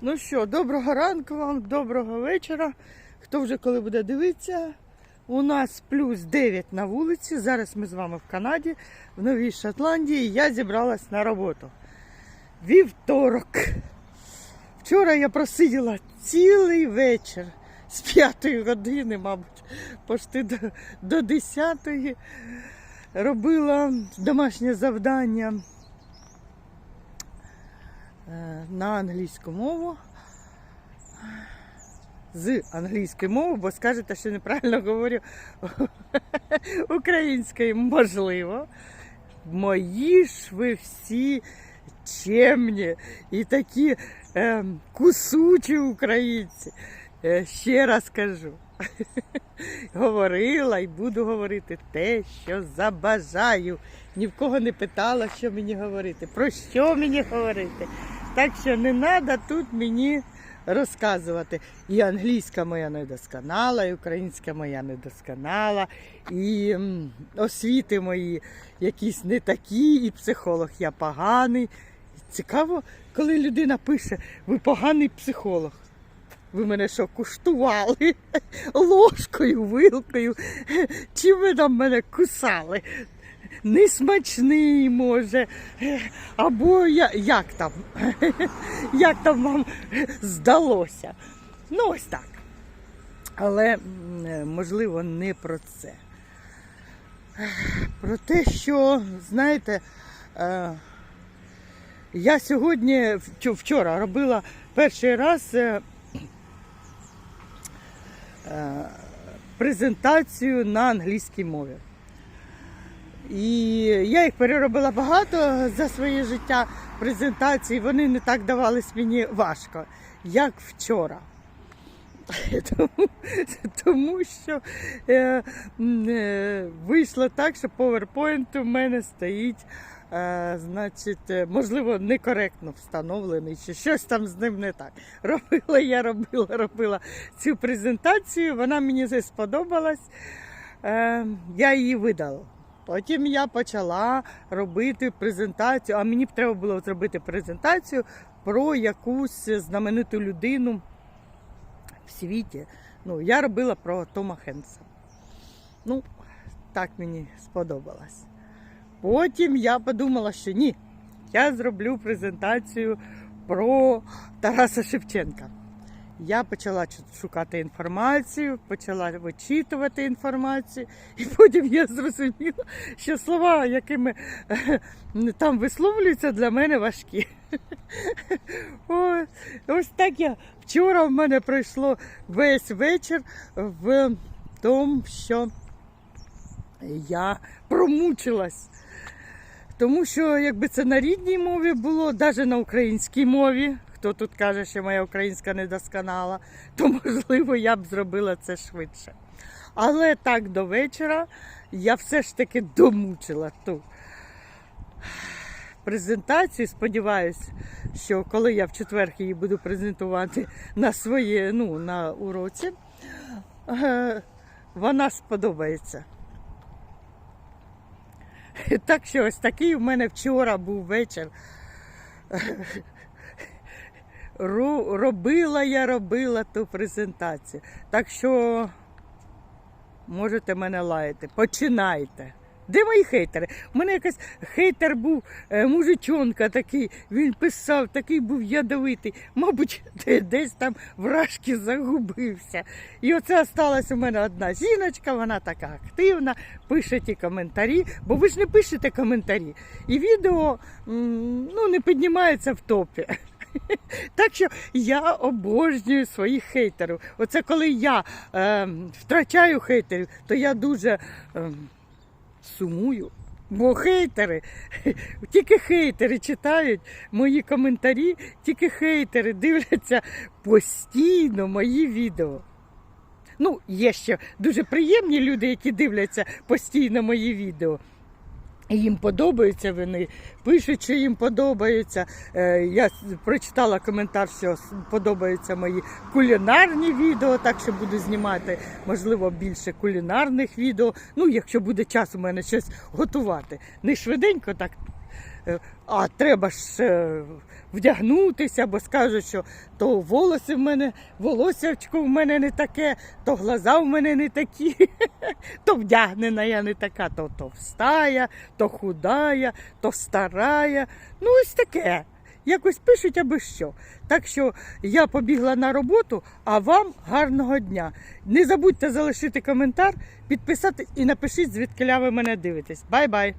Ну що, доброго ранку вам, доброго вечора. Хто вже коли буде дивитися? У нас плюс 9 на вулиці. Зараз ми з вами в Канаді, в Новій Шотландії. Я зібралась на роботу. Вівторок. Вчора я просиділа цілий вечір з 5 години, мабуть, почти до, до 10 робила домашнє завдання на англійську мову. З англійської мови, бо скажете, що неправильно говорю українською, можливо. Мої ж ви всі чемні і такі е, кусучі українці. Е, ще раз кажу. Говорила і буду говорити те, що забажаю. Ні в кого не питала, що мені говорити, про що мені говорити. Так що не треба тут мені розказувати. І англійська моя недосконала, і українська моя недосконала, і освіти мої якісь не такі, і психолог я поганий. Цікаво, коли людина пише, ви поганий психолог. Ви мене що, куштували ложкою, вилкою? Чи ви там мене кусали? Несмачний, може. Або я, як там? Як там вам здалося? Ну, ось так. Але, можливо, не про це. Про те, що, знаєте, е, я сьогодні вчора робила перший раз е, е, презентацію на англійській мові. І я їх переробила багато за своє життя презентацій. Вони не так давались мені важко, як вчора. Тому, тому що е, е, вийшло так, що PowerPoint у мене стоїть, е, значить, е, можливо, некоректно встановлений, чи щось там з ним не так. Робила я, робила, робила цю презентацію, вона мені сподобалась, е, я її видала. Потім я почала робити презентацію, а мені б треба було зробити презентацію про якусь знамениту людину в світі. Ну, я робила про Тома Хенса. Ну, так мені сподобалось. Потім я подумала, що ні, я зроблю презентацію про Тараса Шевченка. Я почала шукати інформацію, почала вичитувати інформацію, і потім я зрозуміла, що слова, якими е, там висловлюються, для мене важкі. Ось, ось так я вчора в мене пройшло весь вечір в тому, що я промучилась. Тому що якби це на рідній мові було, навіть на українській мові, хто тут каже, що моя українська недосконала, то можливо я б зробила це швидше. Але так до вечора я все ж таки домучила ту презентацію. Сподіваюсь, що коли я в четвер її буду презентувати на своє, ну, на уроці, е, вона сподобається. Так що ось такий у мене вчора був вечір. Робила я робила ту презентацію. Так що можете мене лаяти. Починайте. Де мої хейтери? У мене якийсь хейтер був е, мужичонка такий, він писав, такий був ядовитий. Мабуть, десь там вражки загубився. І оце осталась у мене одна жіночка, вона така активна, пише ті коментарі, бо ви ж не пишете коментарі. І відео ну, не піднімається в топі. Так що я обожнюю своїх хейтерів. Оце коли я е, втрачаю хейтерів, то я дуже е, сумую. Бо хейтери, тільки хейтери читають мої коментарі, тільки хейтери дивляться постійно мої відео. Ну, є ще дуже приємні люди, які дивляться постійно мої відео. Їм подобаються вони, пишуть, що їм подобається. Е, Я прочитала коментар, що подобаються мої кулінарні відео, так що буду знімати, можливо, більше кулінарних відео. Ну, якщо буде час у мене щось готувати. Не швиденько так а треба ж е, вдягнутися, бо скажуть, що то волоси в мене, волосячко в мене не таке, то глаза в мене не такі, то вдягнена я не така, то товстая, то худая, то старая. Ну, ось таке. Якось пишуть аби що. Так що я побігла на роботу, а вам гарного дня. Не забудьте залишити коментар, підписати і напишіть, звідки ви мене дивитесь. Бай-бай!